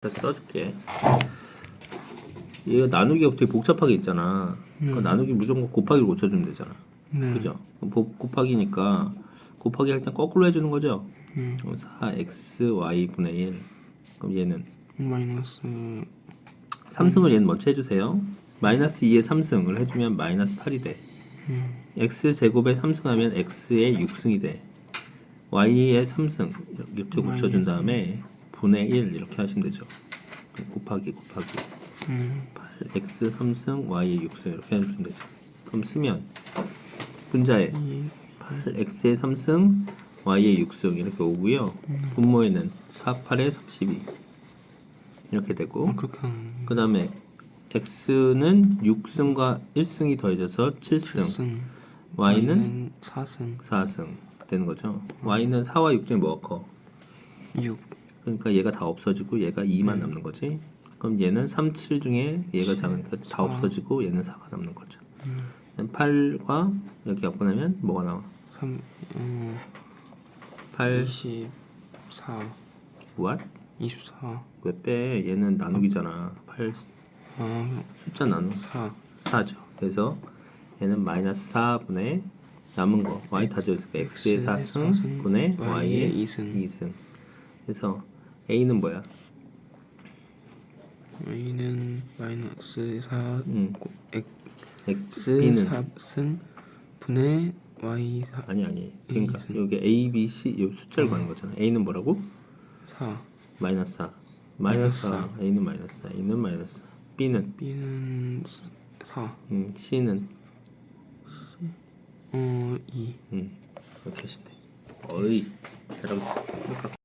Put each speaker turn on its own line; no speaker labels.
다시 써줄게. 얘가 나누기가 되게 복잡하게 있잖아. 그러니까
음.
나누기 무조건 곱하기를 고쳐주면 되잖아.
네.
그죠? 곱- 곱하기니까 곱하기 할때 거꾸로 해주는 거죠?
음.
그럼 4xy 분의 1. 그럼 얘는
마이너스
3승을 얘는 먼저 해주세요. 마이너스 2에 3승을 해주면 마이너스 8이 돼.
음.
x 제곱에 3승하면 x에 6승이 돼. y에 3승 이렇게 고쳐준 다음에 분의 1 이렇게 하시면 되죠. 곱하기 곱하기
음.
8x 3승 y에 6승 이렇게 해주면 되죠. 그럼 쓰면 분자에
이
8x에 3승 y에 6승 이렇게 오고요.
음.
분모에는 4, 8에 32 이렇게 되고
하는
그 다음에 x는 6승과 1승이 더해져서 7승
승
y는
4승
4승 되는 거죠. y는 4와 6 중에 뭐가 커?
6
그러니까 얘가 다 없어지고 얘가 2만
음.
남는 거지. 그럼 얘는 3, 7 중에 얘가 작으니까 다
사.
없어지고 얘는 4가 남는 거죠.
음.
8과 여기 갖고 나면 뭐가 나와?
3 음.
8
24
what?
24
왜 빼? 얘는 나누기잖아. 8
아,
숫자 나누
4
4죠. 그래서 얘는 마이너스 4분의 남은 거 y 다 적으니까 x의
X의
4승
사승,
분의
Y의
y의
이승.
2승. 그래서 a는 뭐야?
A는 마이너스 4
음.
X
x b는
4승 분의 Y 4
아니 아니. 그러니까
이승.
여기 a, b, c 이 숫자를
음.
구하는 거잖아. a는 뭐라고?
4
마이너스 4. 마이너스
마이너스
4. a는 마이너스 4. a는 마이너스 4. b는
B는 4
음, c는
어 2
음, 이렇게 하시면 돼. 어이, 잘하고 있어.